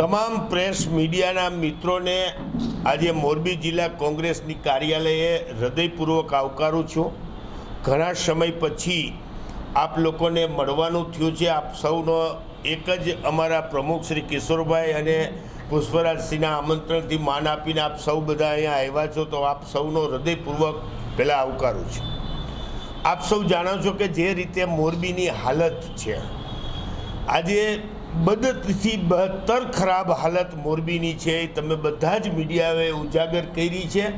તમામ પ્રેસ મીડિયાના મિત્રોને આજે મોરબી જિલ્લા કોંગ્રેસની કાર્યાલયે હૃદયપૂર્વક આવકારું છું. ઘણા સમય પછી આપ લોકોને મળવાનું થયું છે. આપ સૌનો એક જ અમારા પ્રમુખ શ્રી કિશોરભાઈ અને પુષ્પરાજસિંહના આમંત્રણથી માન આપીને આપ સૌ બધા અહીંયા આવ્યા છો, તો આપ સૌનો હૃદયપૂર્વક પહેલાં આવકારું છું. આપ સૌ જાણો છો કે જે રીતે મોરબીની હાલત છે. આજે બદથી બદતર ખરાબ હાલત મોરબીની છે. તમે બધા જ મીડિયાએ ઉજાગર કરી છે.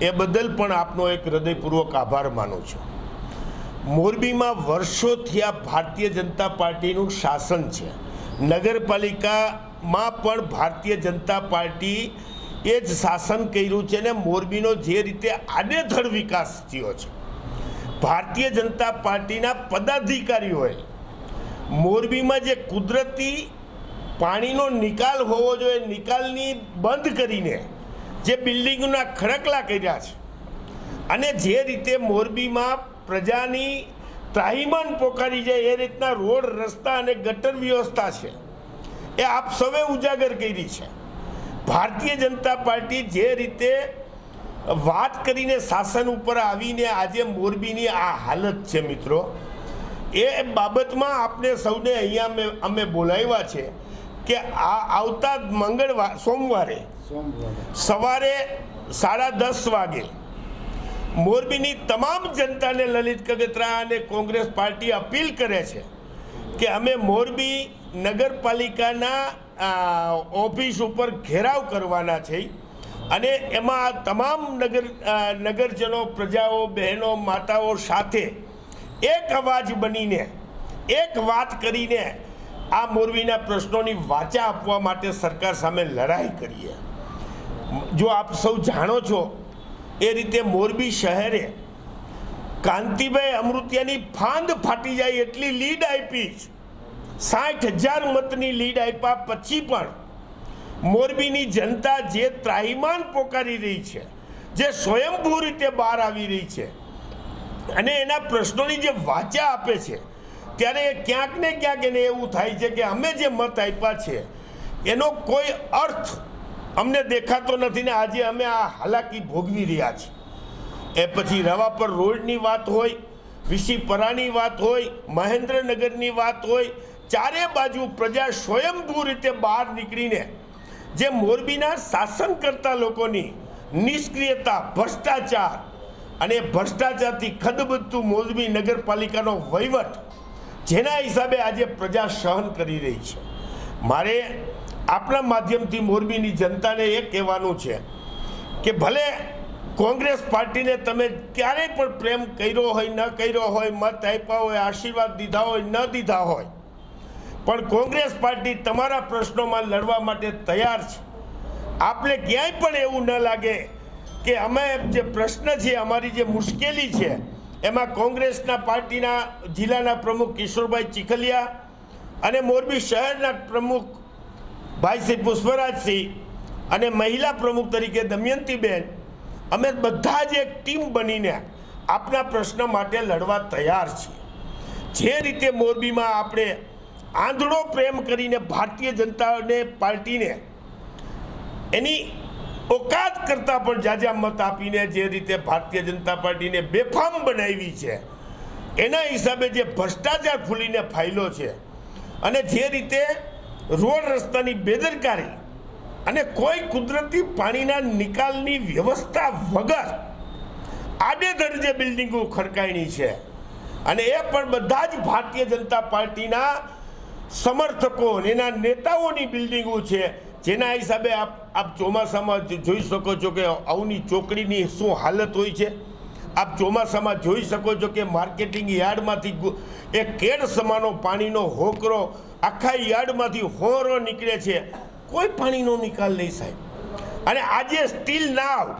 એ બદલ પણ આપનો એક હૃદયપૂર્વક આભાર માનું છું. મોરબીમાં વર્ષોથી આ ભારતીય જનતા પાર્ટીનું શાસન છે. નગરપાલિકામાં પણ ભારતીય જનતા પાર્ટી એ જ શાસન કર્યું છે ને મોરબીનો જે રીતે આડેધડ વિકાસ થયો છે. ભારતીય જનતા પાર્ટીના પદાધિકારીઓએ મોરબીમાં જે કુદરતી પાણીનો નિકાલ હોવો જોઈએ, નિકાલની બંધ કરીને જે બિલ્ડિંગના ખડકલા કર્યા છે અને જે રીતે મોરબીમાં પ્રજાની ત્રાહિમાન પોકારી જાય, એ રીતના રોડ, રસ્તા અને ગટર વ્યવસ્થા છે, એ આપ સૌએ ઉજાગર કરી છે. ભારતીય જનતા પાર્ટી જે રીતે વાત કરીને શાસન ઉપર આવીને આજે મોરબીની આ હાલત છે મિત્રો એ બાબતમાં આપને સૌને અહીંયા અમે બોલાવ્યા છે કે આ આવતા મંગળવાર સોમવારે સવારે સાડા દસ વાગે મોરબીની તમામ જનતાને લલિત કગતરા અને કોંગ્રેસ પાર્ટી અપીલ કરે છે કે અમે મોરબી નગરપાલિકાના ઓફિસ ઉપર ઘેરાવ કરવાના છે અને એમાં તમામ નગર નગરજનો, પ્રજાઓ, બહેનો, માતાઓ સાથે એક અવાજ બનીને, એક વાત કરીને આ મોરબીના પ્રશ્નોની વાચા આપવા માટે સરકાર સામે લડાઈ કરીએ. જો આપ સૌ જાણો છો, એ રીતે મોરબી શહેરે કાંતિભાઈ અમૃતિયાની ફાંદ ફાટી જાય એટલી લીડ આપી જ, સાઠ હજાર મતની લીડ આપ્યા પછી પણ મોરબીની જનતા જે ત્રાહિમાન પોકારી રહી છે, જે સ્વયંભૂ રીતે બહાર આવી રહી છે અને એના પ્રશ્નોની જે વાચા આપે છે, ત્યારે ક્યાંક ને ક્યાંક એને એવું થાય છે કે અમે જે મત આપ્યા છે, એનો કોઈ અર્થ અમને દેખાતો નથી ને આજે અમે આ હાલાકી ભોગવી રહ્યા છીએ. એ પછી રવા પર રોડની વાત હોય વિશીપરાની વાત હોય, મહેન્દ્રનગરની વાત હોય, ચારે બાજુ પ્રજા સ્વયંભૂ રીતે બહાર નીકળીને જે મોરબીના શાસન કરતા લોકોની નિષ્ક્રિયતા, ભ્રષ્ટાચાર અને ભ્રષ્ટાચારથી ખદબદતું મોરબી નગરપાલિકાનો વહીવટ જેના હિસાબે આજે પ્રજા સહન કરી રહી છે. મારે આપણા માધ્યમથી મોરબીની જનતાને એ કહેવાનું છે કે ભલે કોંગ્રેસ પાર્ટીને તમે ક્યારેય પણ પ્રેમ કર્યો હોય, ન કર્યો હોય, મત આપ્યા હોય, આશીર્વાદ દીધા હોય, ન દીધા હોય, પણ કોંગ્રેસ પાર્ટી તમારા પ્રશ્નોમાં લડવા માટે તૈયાર છે. આપણે ક્યાંય પણ એવું ન લાગે કે અમે જે પ્રશ્ન છે, અમારી જે મુશ્કેલી છે, એમાં કોંગ્રેસના પાર્ટીના જિલ્લાના પ્રમુખ કિશોરભાઈ ચીખલિયા અને મોરબી શહેરના પ્રમુખ ભાઈ શ્રી પુષ્પરાજસિંહ અને મહિલા પ્રમુખ તરીકે દમયંતીબેન, અમે બધા જ એક ટીમ બનીને આપના પ્રશ્ન માટે લડવા તૈયાર છીએ. જે રીતે મોરબીમાં આપણે આંધળો પ્રેમ કરીને ભારતીય જનતાને પાર્ટીને એની ઓકાત કરતાં પણ જાજા મત આપીને જે રીતે ભારતીય જનતા પાર્ટીને બેફામ બનાવી છે, એના હિસાબે જે ભ્રષ્ટાચાર ખુલીને ફાયલો છે અને જે રીતે રોડ રસ્તાની બેદરકારી અને કોઈ કુદરતી પાણીના નિકાલની વ્યવસ્થા વગર આડેધડ જે બિલ્ડિંગો ખડકાયણી છે. અને એ પણ બધા જ ભારતીય જનતા પાર્ટીના સમર્થકો એના નેતાઓની બિલ્ડિંગો છે જેના હિસાબે આપ આપ ચોમાસામાં જોઈ શકો છો કે અવની ચોકડીની શું હાલત હોય છે. આપ ચોમાસામાં જોઈ શકો છો કે માર્કેટિંગ યાર્ડમાંથી એ કેડ સમાનો પાણીનો હોકરો આખા યાર્ડમાંથી હોરો નીકળે છે. કોઈ પાણીનો નિકાલ નહીં સાહેબ. અને આજે સ્ટીલ નાવ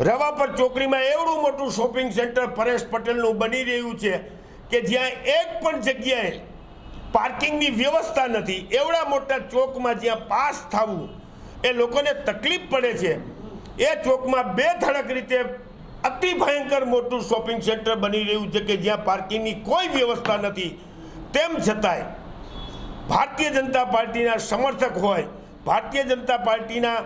રવાપર ચોકડીમાં એવડું મોટું શોપિંગ સેન્ટર પરેશ પટેલનું બની રહ્યું છે કે જ્યાં એક પણ જગ્યાએ પાર્કિંગની વ્યવસ્થા નથી. એવડા મોટા ચોકમાં જ્યાં પાસ થવું, એ લોકોને તકલીફ પડે છે. એ ચોકમાં બે ધડક રીતે અતિ ભયંકર મોટું શોપિંગ સેન્ટર બની રહ્યું છે કે જ્યાં પાર્કિંગની કોઈ વ્યવસ્થા નથી. તેમ છતાંય, ભારતીય જનતા પાર્ટીના સમર્થક હોય, ભારતીય જનતા પાર્ટીના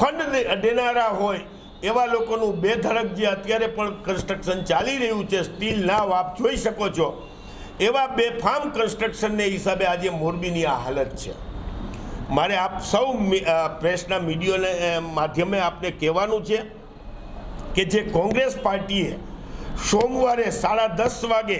ફંડ દેનારા હોય, એવા લોકોનું બેધડક જે અત્યારે પણ કન્સ્ટ્રક્શન ચાલી રહ્યું છે સ્ટીલ નાવ આપ જોઈ શકો છો. એવા બે ફાર્મ કન્સ્ટ્રક્શનને હિસાબે આજે મોરબીની આ હાલત છે. મારે આપ સૌ પ્રેસના મીડિયાને માધ્યમે આપને કહેવાનું છે કે જે કોંગ્રેસ પાર્ટીએ સોમવારે સાડા દસ વાગે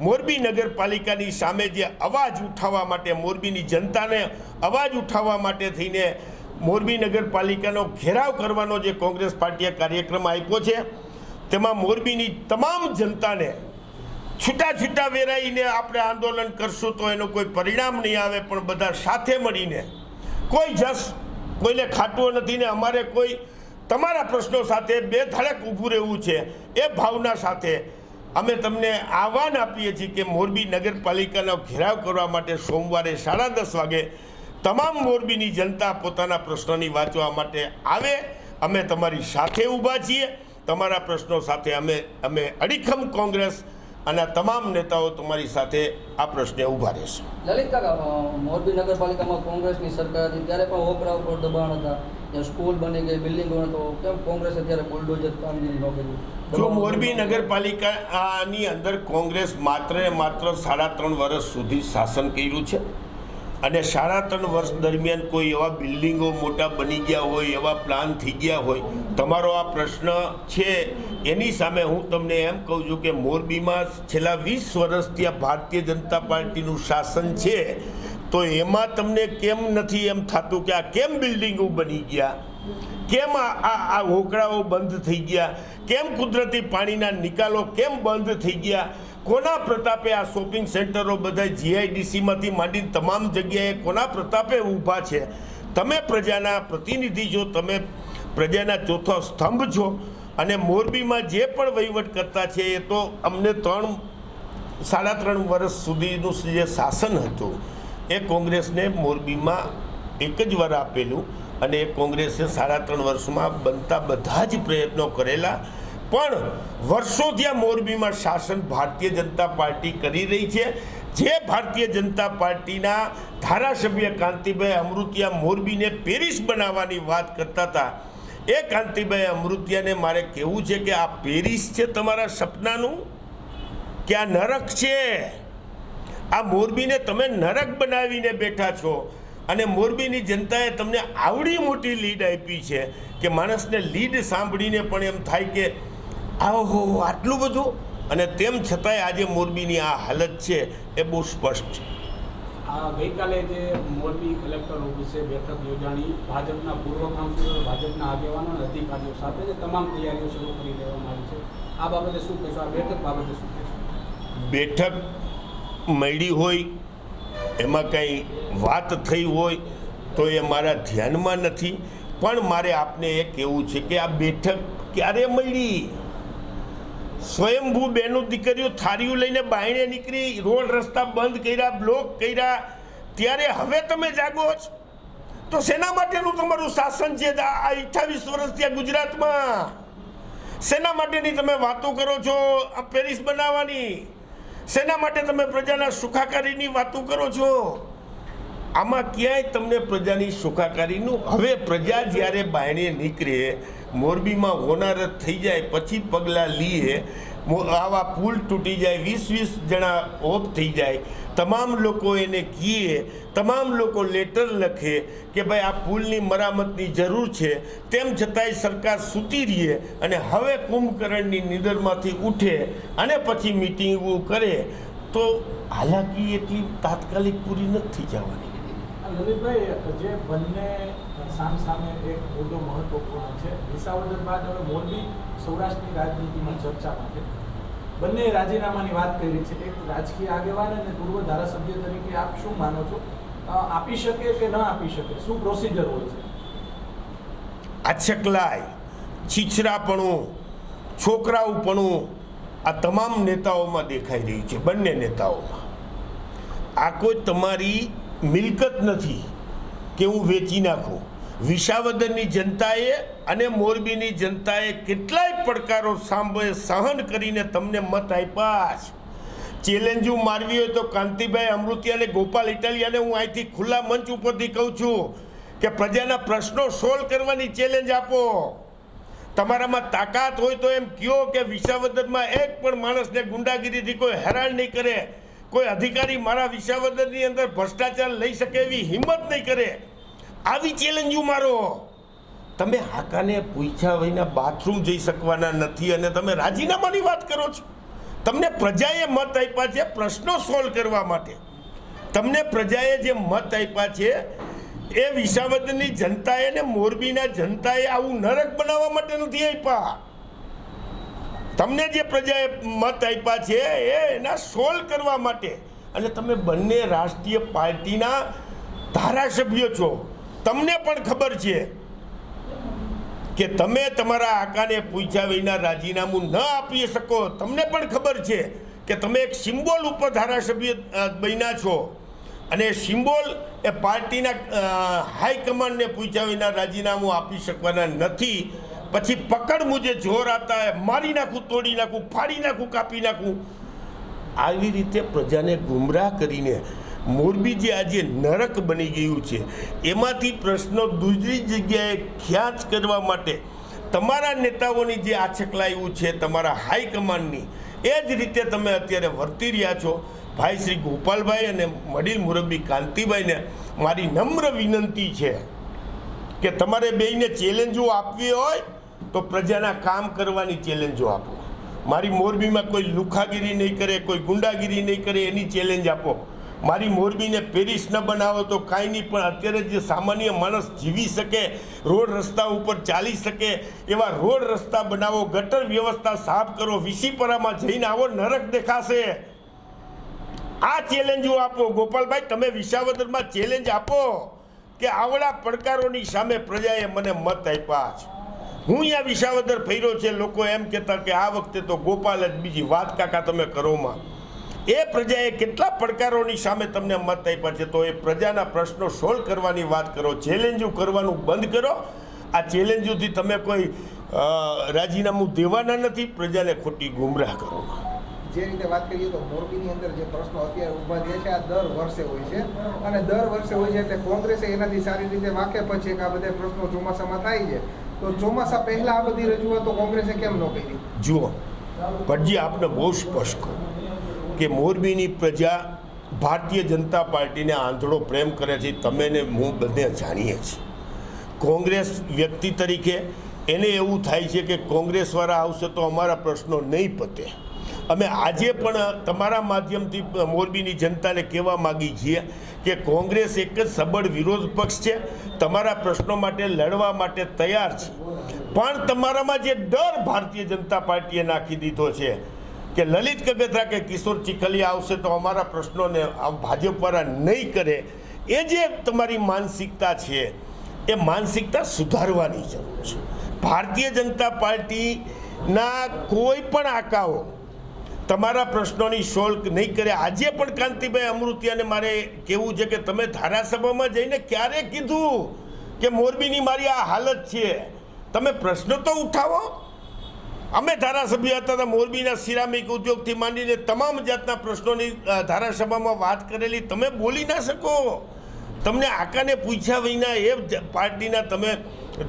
મોરબી નગરપાલિકાની સામે જે અવાજ ઉઠાવવા માટે, મોરબીની જનતાને અવાજ ઉઠાવવા માટે થઈને મોરબી નગરપાલિકાનો ઘેરાવ કરવાનો જે કોંગ્રેસ પાર્ટીએ કાર્યક્રમ આપ્યો છે, તેમાં મોરબીની તમામ જનતાને છૂટા છૂટા વેરાઈને આપણે આંદોલન કરશું તો એનું કોઈ પરિણામ નહીં આવે, પણ બધા સાથે મળીને કોઈ જસ કોઈને ખાટવો નથી ને અમારે કોઈ તમારા પ્રશ્નો સાથે બે ધડક ઊભું રહેવું છે એ ભાવના સાથે અમે તમને આહવાન આપીએ છીએ કે મોરબી નગરપાલિકાનો ઘેરાવ કરવા માટે સોમવારે સાડા દસ વાગે તમામ મોરબીની જનતા પોતાના પ્રશ્નોની વાંચવા માટે આવે. અમે તમારી સાથે ઊભા છીએ. તમારા પ્રશ્નો સાથે અમે અમે અડીખમ કોંગ્રેસ અને તમામ નેતાઓ તમારી સાથે આ પ્રશ્ને ઊભા રહેશે. લલિત કાકા મોરબી નગરપાલિકામાં કોંગ્રેસની સરકાર હતી ત્યારે પણ ઓપરા ઉપર દબાણ હતા. ત્યાં સ્કૂલ બની ગઈ બિલ્ડિંગો તો કેમ કોંગ્રેસ અત્યારે બુલડોઝર કામગીરી ન કરી જો મોરબી નગરપાલિકાની અંદર કોંગ્રેસ માત્ર ને માત્ર સાડા ત્રણ વર્ષ સુધી શાસન કર્યું છે અને સાડા ત્રણ વર્ષ દરમિયાન કોઈ એવા બિલ્ડિંગો મોટા બની ગયા હોય, એવા પ્લાન થઈ ગયા હોય, તમારો આ પ્રશ્ન છે. એની સામે હું તમને એમ કહું છું કે મોરબીમાં છેલ્લા વીસ વર્ષથી આ ભારતીય જનતા પાર્ટીનું શાસન છે, તો એમાં તમને કેમ નથી એમ થતું કે આ કેમ બિલ્ડિંગો બની ગયા? કેમ આ આ હોકળાઓ બંધ થઈ ગયા? કેમ કુદરતી પાણીના નિકાલો કેમ બંધ થઈ ગયા? કોના પ્રતાપે આ શોપિંગ સેન્ટરો બધા જીઆઈડીસીમાંથી માંડીને તમામ જગ્યાએ કોના પ્રતાપે ઊભા છે? તમે પ્રજાના પ્રતિનિધિ છો તમે પ્રજાના ચોથો સ્તંભ છો અને મોરબીમાં જે પણ વહીવટ કરતા છે એ તો અમને ત્રણ, સાડા ત્રણ વર્ષ સુધીનું જે શાસન હતું, એ કોંગ્રેસને મોરબીમાં એક જ વાર આપેલું અને એ કોંગ્રેસે સાડા ત્રણ વર્ષમાં બનતા બધા જ પ્રયત્નો કરેલા પણ વર્ષો આ મોરબીમાં શાસન ભારતીય જનતા પાર્ટી કરી રહી છે. જે ભારતીય જનતા પાર્ટીના ધારાસભ્ય કાંતિભાઈ અમૃતિયા મોરબીને પેરિસ બનાવવાની વાત કરતા હતા. એ કાંતિભાઈ અમૃતિયાને મારે કહેવું છે કે આ પેરિસ છે તમારા સપનાનું? કે આ નરક છે? આ મોરબીને તમે નરક બનાવીને બેઠા છો અને મોરબીની જનતાએ તમને આવડી મોટી લીડ આપી છે કે માણસને લીડ સાંભળીને પણ એમ થાય કે આહો આટલું બધું? અને તેમ છતાંય આજે મોરબીની આ હાલત છે એ બહુ સ્પષ્ટ છે. આ ગઈકાલે જે મોરબી કલેક્ટર ઓફિસે બેઠક યોજાણી ભાજપના પૂર્વ કાઉન્સિલર ભાજપના આગેવાનો અને અધિકારીઓ સાથે જે તમામ તૈયારીઓ શરૂ કરી દેવામાં આવી છે. આ બાબતે શું કહેશો? આ બેઠક બાબતે શું કહેશો? બેઠક મળી હોય એમાં કંઈ વાત થઈ હોય તો એ મારા ધ્યાનમાં નથી. પણ મારે આપને એ કહેવું છે કે આ બેઠક ક્યારે મળી? સ્વયંભૂ બેનું દીકરીઓ થારીઓ લઈને બાયણે નીકળી, રોડ રસ્તા બંધ કર્યા, બ્લોક કર્યા. ત્યારે હવે તમે જાગો છો. તો શેના માટેનું તમારું શાસન છે આ અઠ્ઠાવીસ વર્ષથી આ ગુજરાતમાં. શેના માટેની તમે વાતો કરો છો આ પેરિસ બનાવવાની. શેના માટે તમે પ્રજાના સુખાકારીની વાતો કરો છો. આમાં ક્યાંય તમને પ્રજાની સુખાકારીનું હવે પ્રજા જ્યારે બાયણે નીકળે મોરબીમાં હોનારત થઈ જાય, પછી પગલાં લઈએ આવા પુલ તૂટી જાય, વીસ વીસ જણા ઓફ થઈ જાય. તમામ લોકો એને કીએ, તમામ લોકો લેટર લખે કે ભાઈ આ પુલની મરામતની જરૂર છે. તેમ છતાંય સરકાર સૂતી રહીએ અને હવે કુંભકર્ણની નિદરમાંથી ઉઠે અને પછી મિટિંગો કરે. તો હાલાકી એટલી તાત્કાલિક પૂરી નથી જવાની લલિતભાઈ જે બંને સામ સામે એક મુદ્દો મહત્વપૂર્ણ છે. વિસાવદર બાદ હવે મોરબી સૌરાષ્ટ્રની રાજનીતિમાં ચર્ચા માટે બંને રાજીનામાની વાત કરી છે. એક રાજકીય આગેવાન અને પૂર્વ ધારાસભ્ય તરીકે આપ શું માનો છો? આપી શકે કે ન આપી શકે? શું પ્રોસિજર હોય છે? આછકલાય, છીછરાપણું છોકરાઓપણું આ તમામ નેતાઓમાં દેખાઈ રહ્યું છે, બંને નેતાઓમાં. આ કોઈ તમારી મિલકત નથી કે હું વેચી નાખું. વિસાવદરની જનતાએ અને મોરબીની જનતાએ કેટલાય પડકારો સાંભળે સહન કરીને તમને મત આપ્યા છે. ચેલેન્જો મારવી હોય તો કાંતિભાઈ અમૃતિયા અને ગોપાલ ઇટાલિયાને હું અહીંથી ખુલ્લા મંચ ઉપરથી કહું છું કે પ્રજાના પ્રશ્નો સોલ્વ કરવાની ચેલેન્જ આપો. તમારામાં તાકાત હોય તો એમ કહો કે વિસાવદરમાં એક પણ માણસને ગુંડાગીરીથી કોઈ હેરાન નહીં કરે. કોઈ અધિકારી મારા વિસાવદરની અંદર ભ્રષ્ટાચાર લઈ શકે એવી હિંમત નહીં કરે. આવી ચેલેન્જો મારો. તમે હાકાને પૂછ્યા વિના બાથરૂમ જઈ શકવાના નથી અને તમે રાજીનામાની વાત કરો છો. તમને પ્રજાએ મત આપ્યા છે પ્રશ્નો સોલ્વ કરવા માટે. તમને પ્રજાએ જે મત આપ્યા છે એ વિસાવદરની જનતાએ ને મોરબીના જનતાએ આવું નરક બનાવવા માટે નથી આપ્યા. તમને જે પ્રજાએ મત આપ્યા છે, એ એના સોલ્વ કરવા માટે. અને તમે બંને રાષ્ટ્રીય પાર્ટીના ધારાસભ્યો છો. તમને પણ ખબર છે કે તમે તમારા આકાને પૂછ્યા વિના રાજીનામું ન આપી શકો. તમને પણ ખબર છે કે તમે એક સિમ્બોલ ઉપર ધારાસભ્ય બન્યા છો. અને સિમ્બોલ એ પાર્ટીના હાઈકમાન્ડને પૂછ્યા વિના રાજીનામું આપી શકવાના નથી. પછી પકડ મુજે જોર આતા હે મારી નાખું, તોડી નાખું, ફાડી નાખું, કાપી નાખું. આવી રીતે પ્રજાને ગુમરાહ કરીને મોરબી જે આજે નરક બની ગયું છે, એમાંથી પ્રશ્નો દૂસરી જગ્યાએ ખ્યાચ કરવા માટે તમારા નેતાઓની જે આછકલાયું છે, તમારા હાઈકમાન્ડની એ જ રીતે તમે અત્યારે વર્તી રહ્યા છો. ભાઈ શ્રી ગોપાલભાઈ અને મડીલ મુરબ્બી કાંતિભાઈને મારી નમ્ર વિનંતી છે. કે તમારે બેયને ચેલેન્જો આપવી હોય, તો પ્રજાના કામ કરવાની ચેલેન્જો આપો. મારી મોરબીમાં કોઈ લુખાગીરી નહીં કરે, કોઈ ગુંડાગીરી નહીં કરે, એની ચેલેન્જ આપો. મારી મોરબીને પેરિસ ન બનાવો તો કાંઈ નહીં, પણ અત્યારે જે સામાન્ય માણસ જીવી શકે, રોડ રસ્તા ઉપર ચાલી શકે, એવા રોડ રસ્તા બનાવો, ગટર વ્યવસ્થા સાફ કરો, વિસીપરામાં જઈને આવો, નરક દેખાશે. આ ચેલેન્જો આપો. ગોપાલભાઈ, તમે વિસાવદરમાં ચેલેન્જ આપો. કે આવડા પડકારોની સામે પ્રજાએ મને મત આપ્યા છે. હું અહીંયા વિસાવદર ફર્યો છે, લોકો એમ કહેતા કે આ વખતે તો ગોપાલ જ બીજી વાત કાકા તમે કરોમાં એ પ્રજાએ કેટલા પડકારોની સામે તમને મત આપ્યા છે તો એ પ્રજાના પ્રશ્નો સોલ્વ કરવાની વાત કરો, ચેલેન્જો કરવાનું બંધ કરો. આ ચેલેન્જોથી તમે કોઈ રાજીનામું દેવાના નથી, પ્રજાને ખોટી ગુમરાહ કરો. જે રીતે વાત કરીએ તો મોરબીની અંદર જે પ્રશ્નો અત્યારે ઊભા થયા છે, આ દર વર્ષે હોય છે. અને દર વર્ષે હોય છે એટલે કોંગ્રેસે એનાથી સારી રીતે વાકેફ છે કે આ બધા પ્રશ્નો ચોમાસામાં થાય છે. તો ચોમાસા પહેલા આ બધી રજૂઆતો કોંગ્રેસે કેમ ન કરી? જુઓ, ભટજી, આપને બહુ સ્પષ્ટ કહું કે મોરબીની પ્રજા ભારતીય જનતા પાર્ટીને આંધળો પ્રેમ કરે છે, તમે ને હું બધે જાણીએ છીએ. કોંગ્રેસ વ્યક્તિ તરીકે એને એવું થાય છે કે કોંગ્રેસવાળા આવશે તો અમારા પ્રશ્નો નહીં પતે. અમે આજે પણ તમારા માધ્યમથી મોરબીની જનતાને કહેવા માગીએ છીએ કે કોંગ્રેસ એક જ સબળ વિરોધ પક્ષ છે. તમારા પ્રશ્નો માટે લડવા માટે તૈયાર છે. પણ તમારામાં જે ડર ભારતીય જનતા પાર્ટીએ નાખી દીધો છે કે લલિત કગથરા કે કિશોર ચીખલી આવશે તો અમારા પ્રશ્નોને આ ભાજપવાળા નહીં કરે. એ જે તમારી માનસિકતા છે, એ માનસિકતા સુધારવાની જરૂર છે. ભારતીય જનતા પાર્ટીના કોઈ પણ આકાઓ તમારા પ્રશ્નોની સોલ્વ નહીં કરે. આજે પણ કાંતિભાઈ અમૃતિયાને મારે કહેવું છે કે તમે ધારાસભામાં જઈને ક્યારે કીધું કે મોરબીની મારી આ હાલત છે? તમે પ્રશ્ન તો ઉઠાવો. અમે ધારાસભ્ય હતા તો મોરબીના સિરામિક ઉદ્યોગથી માંડીને તમામ જાતના પ્રશ્નોની ધારાસભામાં વાત કરેલી. તમે બોલી ના શકો. તમને આકાને પૂછ્યા વિના એ પાર્ટીના તમે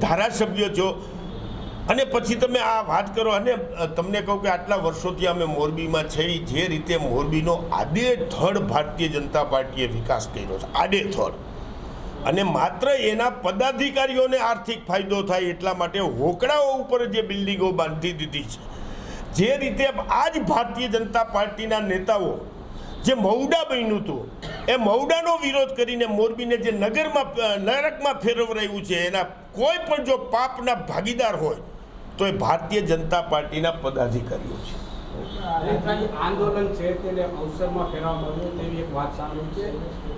ધારાસભ્ય છો. અને પછી તમે આ વાત કરો, અને તમને કહું કે આટલા વર્ષોથી અમે મોરબીમાં છે જે રીતે મોરબીનો આડેધડ ભારતીય જનતા પાર્ટીએ વિકાસ કર્યો છે, આડેધડ. અને માત્ર એના પદાધિકારીઓને આર્થિક ફાયદો થાય એટલા માટે હોકડાઓ ઉપર જે બિલ્ડિંગો બાંધી દીધી છે. જે રીતે આ જ ભારતીય જનતા પાર્ટીના નેતાઓ જે મૌડા બન્યું હતું, એ મૌડાનો વિરોધ કરીને મોરબીને જે નગરમાં નરકમાં ફેરવરાયું છે, એના કોઈ પણ જો પાપના ભાગીદાર હોય તો એ ભારતીય જનતા પાર્ટીના પદાધિકારીઓ છે. આંદોલન છે તેને અવસરમાં ફેરવવામાં આવ્યું તેવી એક વાત સામે છે.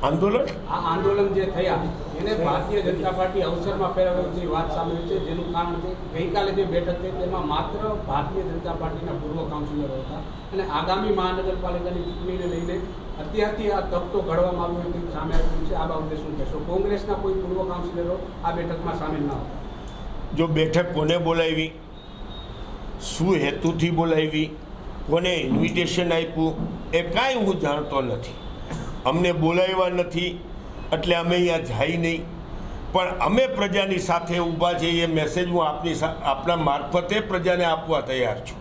આંદોલન? આ આંદોલન જે થયા એને ભારતીય જનતા પાર્ટી અવસરમાં ફેરવવાની વાત સામે છે જેનું કારણ છે ગઈકાલે જે બેઠક થઈ તેમાં માત્ર ભારતીય જનતા પાર્ટીના પૂર્વ કાઉન્સિલરો હતા અને આગામી મહાનગરપાલિકાની ચૂંટણીને લઈને અત્યારથી આ તકતો ઘડવામાં આવ્યો તેવું સામે આવ્યું છે. આ બાબતે શું કહેશો? કોંગ્રેસના કોઈ પૂર્વ કાઉન્સિલરો આ બેઠકમાં સામેલ ન હતા? જો બેઠક કોને બોલાવી? શું હેતુથી બોલાવી? કોને ઇન્વિટેશન આપ્યું? એ કાંઈ હું જાણતો નથી. અમને બોલાવ્યા નથી, એટલે અમે અહીંયા જાય નહીં. પણ અમે પ્રજાની સાથે ઊભા છીએ એ મેસેજ હું આપની આપણા મારફતે પ્રજાને આપવા તૈયાર છું.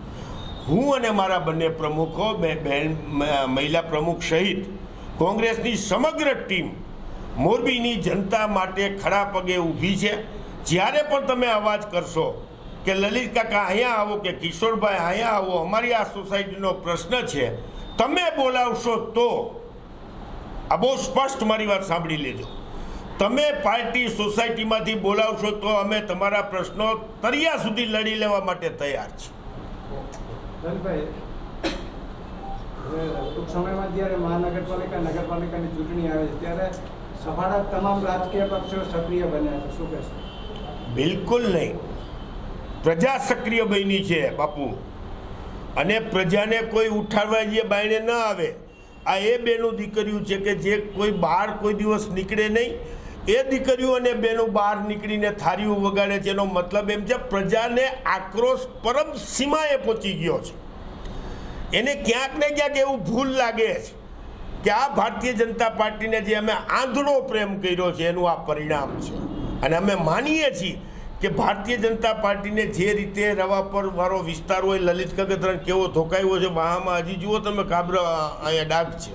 હું અને મારા બંને પ્રમુખો બહેન મહિલા પ્રમુખ સહિત કોંગ્રેસની સમગ્ર ટીમ મોરબીની જનતા માટે ખડા પગે ઊભી છે. જ્યારે પણ તમે અવાજ કરશો કે લલિત કાકા અહીંયા આવો કે કિશોરભાઈ અહીંયા આવો અમારી આ સોસાયટીનો પ્રશ્ન છે. તમે બોલાવશો તો આ બહુ સ્પષ્ટ મારી વાત સાંભળી લેજો. તમે પાર્ટી સોસાયટીમાંથી બોલાવશો તો અમે તમારા પ્રશ્નો તરિયા સુધી લડી લેવા માટે તૈયાર છીએ. ટૂંક સમયમાં જ્યારે મહાનગરપાલિકા નગરપાલિકાની ચૂંટણી આવે છે ત્યારે સભાના તમામ રાજકીય પક્ષો સક્રિય બન્યા છે. શું કહેશો? બિલકુલ નહીં. પ્રજા સક્રિય બની છે, બાપુ. અને પ્રજાને કોઈ ઉઠાડવા જે બાયણે ન આવે, આ એ બેનું દીકરીયું છે કે જે કોઈ બહાર કોઈ દિવસ નીકળે નહીં, એ દીકરીઓ અને બેનું બહાર નીકળીને થારીઓ વગાડે છે. એનો મતલબ એમ છે, પ્રજાને આક્રોશ પરમ સીમાએ પહોંચી ગયો છે. એને ક્યાંક ને ક્યાંક એવું ભૂલ લાગે છે કે આ ભારતીય જનતા પાર્ટીને જે અમે આંધળો પ્રેમ કર્યો છે, એનું આ પરિણામ છે. અને અમે માનીએ છીએ કે ભારતીય જનતા પાર્ટીને જે રીતે રવા પર મારો વિસ્તાર હોય, લલિત કગતરણ કેવો ધોકાયો છે મહામાં હજી જુઓ તમે કાબરા અહીંયા ડાઘ છે.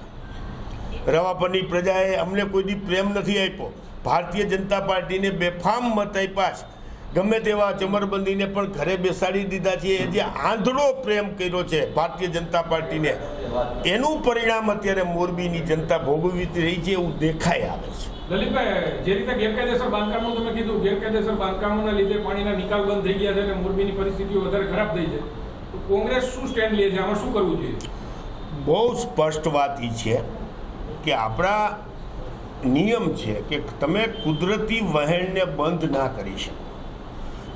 રવા પરની પ્રજાએ અમને કોઈ દી પ્રેમ નથી આપ્યો. ભારતીય જનતા પાર્ટીને બેફામ મત આપ્યા છે. ગમે તેવા ચમરબંધીને પણ ઘરે બેસાડી દીધા છે. એ જે આંધળો પ્રેમ કર્યો છે ભારતીય જનતા પાર્ટીને, એનું પરિણામ અત્યારે મોરબીની જનતા ભોગવી રહી છે એવું દેખાઈ આવે છે. લલિતભાઈ, જે રીતે ગેરકાયદેસર બાંધકામો તમે કીધું, ગેરકાયદેસર બાંધકામોના લીધે પાણીના નિકાલ બંધ થઈ ગયા છે અને મોરબીની પરિસ્થિતિ વધારે ખરાબ થઈ છે. તો કોંગ્રેસ શું સ્ટેન્ડ લે છે? આમાં શું કરવું જોઈએ? બહુ સ્પષ્ટ વાત એ છે કે આપણા નિયમ છે કે તમે કુદરતી વહેણને બંધ ના કરી શકો.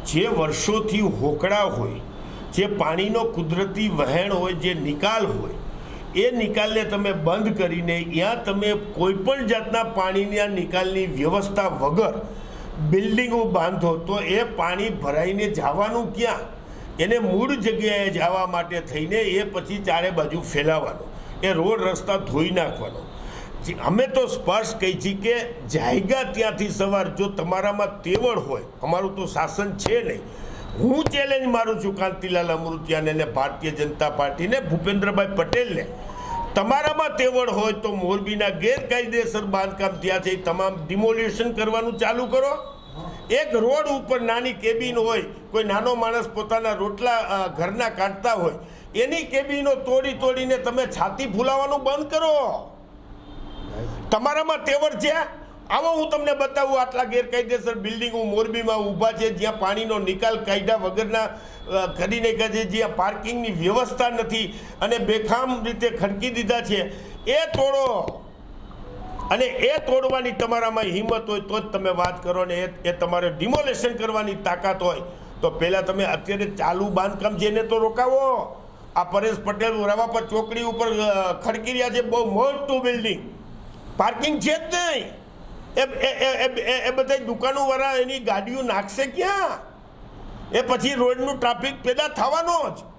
જે વર્ષોથી હોકળા હોય, જે પાણીનો કુદરતી વહેણ હોય, જે નિકાલ હોય એ નિકાલને તમે બંધ કરીને ત્યાં તમે કોઈ પણ જાતના પાણીના નિકાલની વ્યવસ્થા વગર બિલ્ડિંગો બાંધો, તો એ પાણી ભરાઈને જવાનું ક્યાં? એને મૂળ જગ્યાએ જવા માટે થઈને એ પછી ચારે બાજુ ફેલાવવાનો, એ રોડ રસ્તા ધોઈ નાખવાનો. અમે તો સ્પષ્ટ કહી છીએ કે જાયગા ત્યાંથી સવાર, જો તમારામાં તેવડ હોય, અમારું તો શાસન છે નહીં હું ચેલેન્જ મારું છું કાંતિલાલ અમૃતિયાને અને ભારતીય જનતા પાર્ટીને ભૂપેન્દ્રભાઈ પટેલને. તમારામાં તેવડ હોય તો મોરબીના ગેરકાયદેસર બાંધકામ ત્યાં છે તમામ ડિમોલ્યુશન કરવાનું ચાલુ કરો. એક રોડ ઉપર નાની કેબિન હોય, કોઈ નાનો માણસ પોતાના રોટલા ઘરના કાઢતા હોય, એની કેબિનો તોડી તોડીને તમે છાતી ફૂલાવાનું બંધ કરો. તમારામાં તેવડ છે? આવો હું તમને બતાવું આટલા ગેરકાયદેસર બિલ્ડિંગો મોરબીમાં ઊભા છે, જ્યાં પાણીનો નિકાલ કાયદા વગરના કરીને કહે છે, જ્યાં પાર્કિંગની વ્યવસ્થા નથી અને બેખામ રીતે ખડકી દીધા છે. એ તોડો. અને એ તોડવાની તમારામાં હિંમત હોય તો જ તમે વાત કરો ને એ તમારે ડિમોલેશન કરવાની તાકાત હોય. તો પહેલાં તમે અત્યારે ચાલુ બાંધકામ એને તો રોકાવો. આ પરેશ પટેલ રવાપર ચોકડી ઉપર ખડકી રહ્યા છે. બહુ મોટું બિલ્ડિંગ પાર્કિંગ છે જ નહીં. એ એ- એ- એ- એ- એ બધા દુકાનોવાળા એની ગાડીઓ નાખશે ક્યાં? એ પછી રોડનું ટ્રાફિક પેદા થવાનો જ.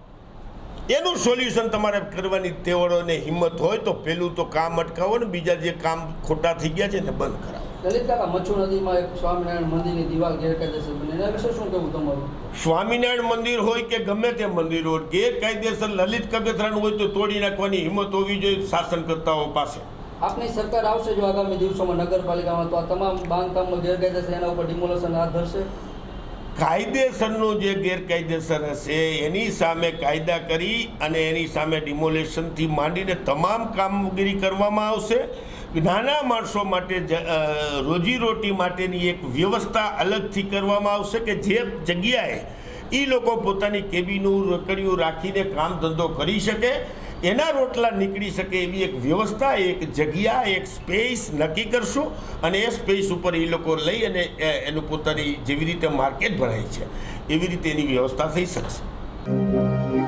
એનું સોલ્યુશન તમારે કરવાની તેવડો ને હિંમત હોય તો પેલું તો કામ અટકાવો ને બીજા જે કામ ખોટા થઈ ગયા છે ને બંધ કરાવો. લલિત મચ્છુ નદીમાં એક સ્વામિનારાયણ મંદિરની દિવાલ ગેરકાયદેસર બની એના વિશે શું કહેવું તમારું? સ્વામિનારાયણ મંદિર હોય કે ગમે તે મંદિર હોય ગેરકાયદેસર લલિત કગથરાનું હોય તો તોડી નાખવાની હિંમત હોવી જોઈએ શાસનકર્તાઓ પાસે. આપની સરકાર આવશે જો આગામી દિવસોમાં નગરપાલિકામાં, તો આ તમામ બાંધકામમાં ગેરકાયદેસર એના ઉપર ડિમોલેશન હાથ ધરશે? કાયદેસરનું જે ગેરકાયદેસર હશે, એની સામે કાયદા કરી અને એની સામે ડિમોલેશનથી માંડીને તમામ કામગીરી કરવામાં આવશે. નાના માણસો માટે રોજીરોટી માટેની એક વ્યવસ્થા અલગથી કરવામાં આવશે કે જે જગ્યાએ એ લોકો પોતાની કેબીનું રકડીઓ રાખીને કામ ધંધો કરી શકે. એના રોટલા નીકળી શકે એવી એક વ્યવસ્થા, એક જગ્યા, એક સ્પેસ નક્કી કરશું અને એ સ્પેસ ઉપર એ લોકો લઈ અને એનું પોતાની જેવી રીતે માર્કેટ ભરાય છે. એવી રીતે એની વ્યવસ્થા થઈ શકશે.